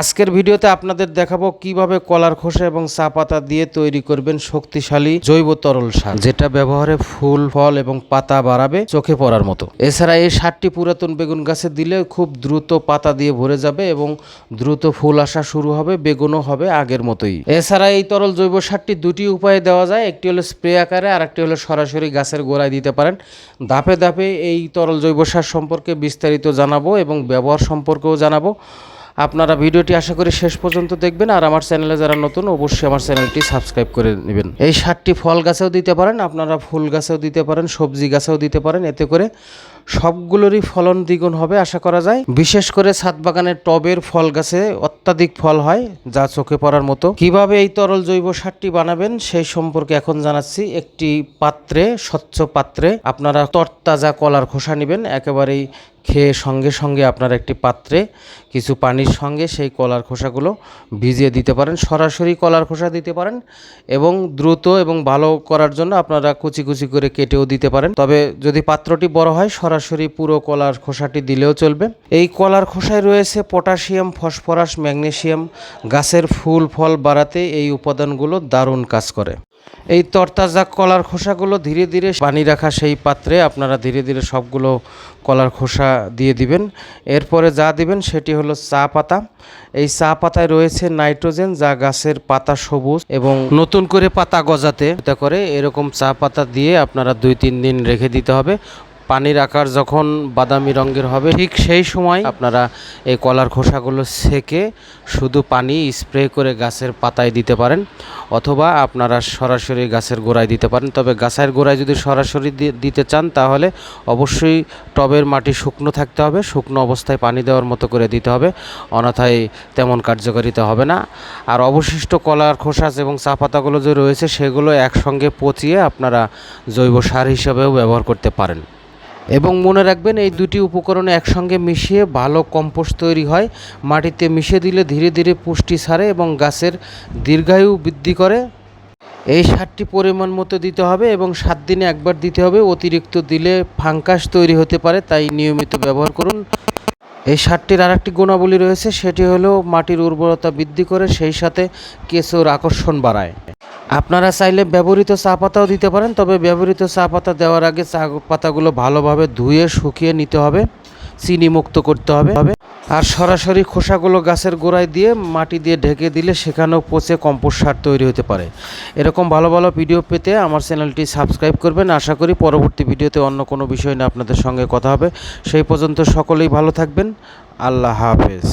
আজকের ভিডিওতে আপনাদের দেখাবো কীভাবে কলার খোসা এবং চা পাতা দিয়ে তৈরি করবেন শক্তিশালী জৈব তরল সার, যেটা ব্যবহারে ফুল, ফল এবং পাতা বাড়াবে চোখে পড়ার মতো। এছাড়া এই সারটি পুরাতন বেগুন গাছে দিলে খুব দ্রুত পাতা দিয়ে ভরে যাবে এবং দ্রুত ফুল আসা শুরু হবে, বেগুনও হবে আগের মতোই। এছাড়া এই তরল জৈব সারটি দুটি উপায়ে দেওয়া যায়, একটি হলো স্প্রে আকারে আর একটি হলো সরাসরি গাছের গোড়ায় দিতে পারেন। ধাপে ধাপে এই তরল জৈব সার সম্পর্কে বিস্তারিত জানাব এবং ব্যবহার সম্পর্কেও জানাব। আপনারা ভিডিওটি আশা করি শেষ পর্যন্ত দেখবেন, আর আমার চ্যানেলে যারা নতুন, অবশ্যই আমার চ্যানেলটি সাবস্ক্রাইব করে নেবেন। এই সারটি ফল গাছেও দিতে পারেন, আপনারা ফুল গাছেও দিতে পারেন, সবজি গাছেও দিতে পারেন, এতে করে সবগুলোরই ফলন দ্বিগুণ হবে, আশা করা যায়। বিশেষ করে ছাদ বাগানের টবের ফল গাছে অত্যাধিক ফল হয়, যা চোখে পড়ার মতো। কীভাবে এই তরল জৈব সারটি বানাবেন সেই সম্পর্কে এখন জানাচ্ছি একটি পাত্রে, স্বচ্ছ পাত্রে। আপনারা তরতাজা কলার খোসা নেবেন, একেবারেই খেয়ে সঙ্গে সঙ্গে আপনার একটি পাত্রে কিছু পানির সঙ্গে সেই কলার খোসাগুলো ভিজিয়ে দিতে পারেন, সরাসরি কলার খোসা দিতে পারেন এবং দ্রুত এবং ভালো করার জন্য আপনারা কুচি কুচি করে কেটেও দিতে পারেন। তবে যদি পাত্রটি বড় হয় সরাসরি পুরো কলার খোসাটি দিলেও চলবে। এই কলার খোসায় রয়েছে পটাশিয়াম, ফসফরাস, ম্যাগনেশিয়াম, গাছের ফুল, ফল বাড়াতে এই উপাদানগুলো দারুণ কাজ করে। এই তরতাজা কলার খোসাগুলো ধীরে ধীরে পানি রাখা সেই পাত্রে আপনারা ধীরে ধীরে সবগুলো কলার খোসা দিয়ে দিবেন। এরপরে যা দিবেন সেটি হলো চা পাতা। এই চা পাতায় রয়েছে নাইট্রোজেন, যা গাছের পাতা সবুজ এবং নতুন করে পাতা গজাতে করে। এরকম চা পাতা দিয়ে আপনারা দুই তিন দিন রেখে দিতে হবে। পানির আকার যখন বাদামি রঙের হবে, ঠিক সেই সময় আপনারা এই কলার খোসাগুলো সেকে শুধু পানি স্প্রে করে গাছের পাতায় দিতে পারেন অথবা আপনারা সরাসরি গাছের গোড়ায় দিতে পারেন। তবে গাছের গোড়ায় যদি সরাসরি দিতে চান, তাহলে অবশ্যই টবের মাটি শুকনো থাকতে হবে, শুকনো অবস্থায় পানি দেওয়ার মতো করে দিতে হবে অন্যথায় তেমন কার্যকারিতা হবে না। আর অবশিষ্ট কলার খোসা এবং চা পাতাগুলো যে রয়েছে, সেগুলো একসঙ্গে পচিয়ে আপনারা জৈব সার হিসেবেও ব্যবহার করতে পারেন। এবং মনে রাখবেন এই দুটি উপকরণ একসঙ্গে মিশিয়ে ভালো কম্পোস্ট তৈরি হয়। মাটিতে মিশিয়ে দিলে ধীরে ধীরে পুষ্টি সারে এবং গাছের দীর্ঘায়ু বৃদ্ধি করে। এই সারটি পরিমাণ মতো দিতে হবে এবং সাত দিনে একবার দিতে হবে। অতিরিক্ত দিলে ফাঙ্কাস তৈরি হতে পারে, তাই নিয়মিত ব্যবহার করুন। এই সারটির আরেকটি গুণাবলী রয়েছে, সেটি হলো মাটির উর্বরতা বৃদ্ধি করে, সেই সাথে কেঁচোর আকর্ষণ বাড়ায়। আপনারা চাইলে ব্যবহৃত চা পাতাও দিতে পারেন, তবে ব্যবহৃত চা পাতা দেওয়ার আগে চা পাতাগুলো ভালোভাবে ধুয়ে, শুকিয়ে নিতে হবে, চিনি মুক্ত করতে হবে। আর সরাসরি খোসাগুলো গাছের গোড়ায় দিয়ে মাটি দিয়ে ঢেকে দিলে সেখানেও পচে কম্পোস্ট সার তৈরি হতে পারে। এরকম ভালো ভালো ভিডিও পেতে আমার চ্যানেলটি সাবস্ক্রাইব করবেন। আশা করি পরবর্তী ভিডিওতে অন্য কোনো বিষয় নিয়ে আপনাদের সঙ্গে কথা হবে। সেই পর্যন্ত সকলেই ভালো থাকবেন। আল্লাহ হাফেজ।